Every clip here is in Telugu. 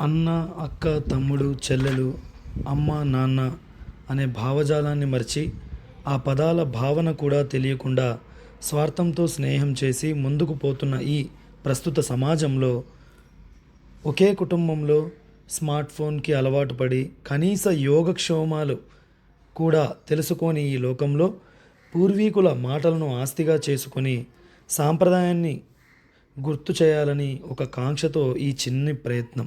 అన్న అక్క తమ్ముడు చెల్లెలు అమ్మ నాన్న అనే భావజాలాన్ని మరిచి ఆ పదాల భావన కూడా తెలియకుండా స్వార్థంతో స్నేహం చేసి ముందుకు పోతున్న ఈ ప్రస్తుత సమాజంలో ఒకే కుటుంబంలో స్మార్ట్ ఫోన్కి అలవాటు పడి కనీస యోగక్షేమాలు కూడా తెలుసుకోని ఈ లోకంలో పూర్వీకుల మాటలను ఆస్తిగా చేసుకొని సాంప్రదాయాన్ని గుర్తు చేయాలని ఒక కాంక్షతో ఈ చిన్ని ప్రయత్నం.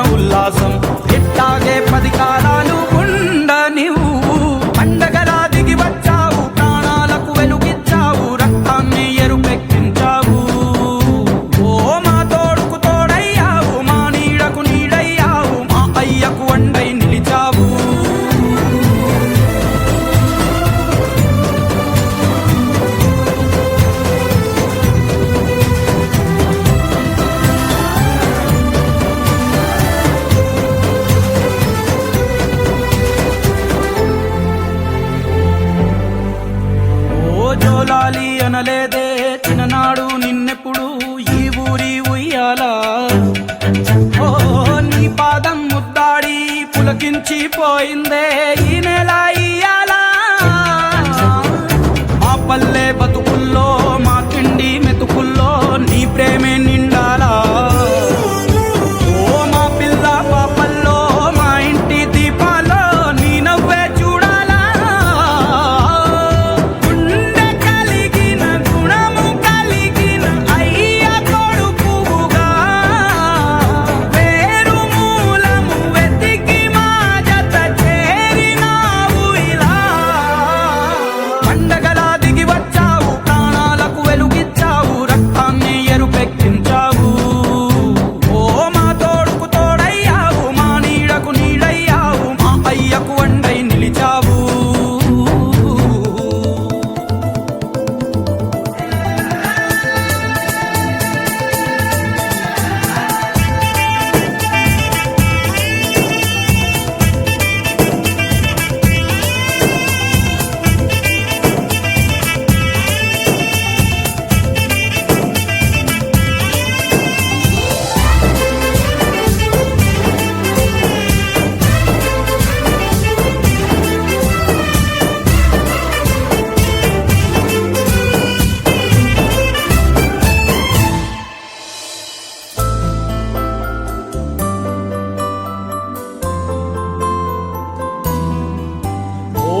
ఉల్లాసం. ఇట్టాగే పది కాలాలు ముద్దాడి పులకించి పోయిందే ఈ నెల ఇయ్యాలా? మా పల్లె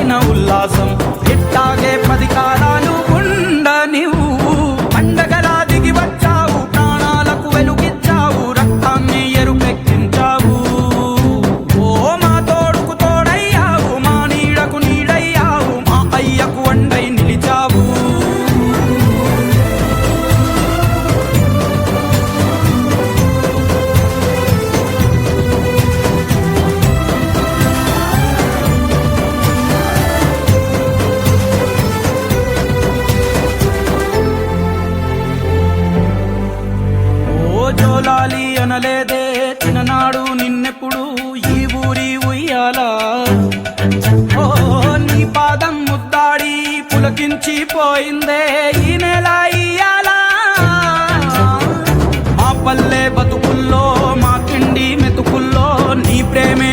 వరమిచ్చిన ఉల్లాసం. ఇట్టాగే పది కాలాలు పులకించి పోయిందే ఈ నెల ఇయ్యాలా. మా పల్లె బతుకుల్లో మా కిండి మెతుకుల్లో నీ ప్రేమే